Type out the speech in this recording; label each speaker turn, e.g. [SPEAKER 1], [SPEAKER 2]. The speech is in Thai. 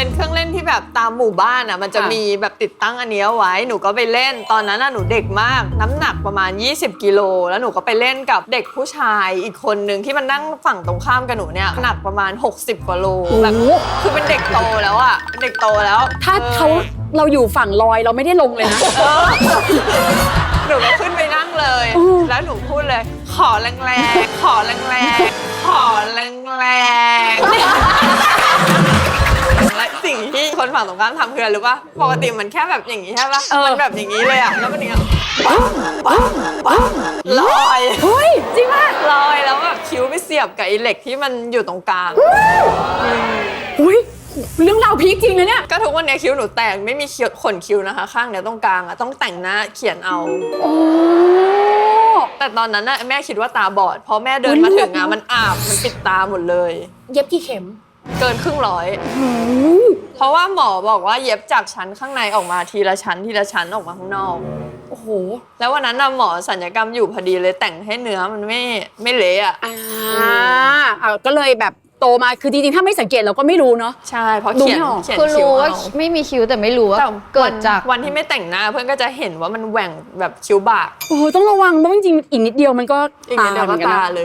[SPEAKER 1] เป็นเครื่องเล่นที่แบบตามหมู่บ้านอะ มันจะ
[SPEAKER 2] ค่ะ
[SPEAKER 1] มีแบบติดตั้งอันเนี้ยไว้ หนูก็ไปเล่น ตอนนั้นน่ะหนูเด็กมาก น้ำหนักประมาณ 20 กิโล แล้วหนูก็ไปเล่นกับเด็กผู้ชายอีกคนนึงที่มันนั่งฝั่งตรงข้ามกับหนูเนี่ย หนักประมาณ 60กว่าโลแบบ
[SPEAKER 2] โอ้โห
[SPEAKER 1] คือเป็นเด็กโตแล้วอะเป็นเด็กโตแล้ว
[SPEAKER 2] ถ้าเขาเราอยู่ฝั่งลอยเราไม่ได้ลงเลยนะ
[SPEAKER 1] เออหนูก็ขึ้นไปนั่งเลย
[SPEAKER 2] อืม
[SPEAKER 1] แล้วหนูพูดเลย ขอแรงๆ ขอแรงๆ ขอแร ฝั่งตรงข้ามทำคืออะไรรู้ป่ะปกติมันแค่แบบอย่างนี้ใช่ป่ะ
[SPEAKER 2] เออ
[SPEAKER 1] มันแบบอย่างนี้เลยอะแล้วมันอย่างเงี้ยปั๊มปั๊มปั๊มลอย
[SPEAKER 2] เฮ้ย จริงมาก
[SPEAKER 1] ลอยแล้วแบบคิ้วไปเสียบกับไอ้เหล็กที่มันอยู่ตรงกลาง
[SPEAKER 2] อุ้ยเรื่องราวพีคจริงนะเนี่ย
[SPEAKER 1] ก็ทุกวันนี้คิ้วหนูแตกไม่มีคิ้วขนคิ้วนะคะ ข้างเนี้ยตรงกลางอะต้องแต่งหน้าเขียนเอา
[SPEAKER 2] โอ้
[SPEAKER 1] แต่ตอนนั้นน่ะแม่คิดว่าตาบอดเพราะแม่เดิน
[SPEAKER 2] อุ๊ย
[SPEAKER 1] มาถึง
[SPEAKER 2] เลือ
[SPEAKER 1] อะ
[SPEAKER 2] ด
[SPEAKER 1] มันอาบมันปิดตาหมดเลย
[SPEAKER 2] เย็บกี่เข็ม
[SPEAKER 1] เกินครึ่งร้อย
[SPEAKER 2] โอ้
[SPEAKER 1] เพราะว่าหมอบอกว่าเย็บจากชั้นข้างในออกมาทีละชั้นทีละชั้นออกมาข้างนอก
[SPEAKER 2] โอ้โห
[SPEAKER 1] แล้ววันนั้นน่ะหมอสัญญกรรมอยู่พอดีเลยแต่งให้เนื้อมันไม่ไม่เละอะ
[SPEAKER 2] อ่าอ่าก็เลยแบบโตมาคือจริงๆ ถ้าไม่สังเกตเราก็ไม่รู้เนาะ
[SPEAKER 1] ใช่เพราะ
[SPEAKER 2] ดู
[SPEAKER 1] เขียน
[SPEAKER 2] ไม่ออก
[SPEAKER 1] เขียน
[SPEAKER 3] คือ
[SPEAKER 1] คิ้ว
[SPEAKER 3] รู้ว่า
[SPEAKER 1] เอา
[SPEAKER 3] ไม่มีคิ้วแต่ไม่รู้ว่า
[SPEAKER 1] แต่
[SPEAKER 3] เกิดจาก
[SPEAKER 1] วันที่ไม่แต่งหน้าเพื่อนก็จะเห็นว่ามันแหว่งแบบคิ้วบาก
[SPEAKER 2] โอ้โหต้องระวังเพราะจริงๆอีกนิดเดียวมันก็
[SPEAKER 1] อีกนิดเดียวก็
[SPEAKER 2] หมืนน
[SPEAKER 1] ตา
[SPEAKER 2] นะ
[SPEAKER 1] เลย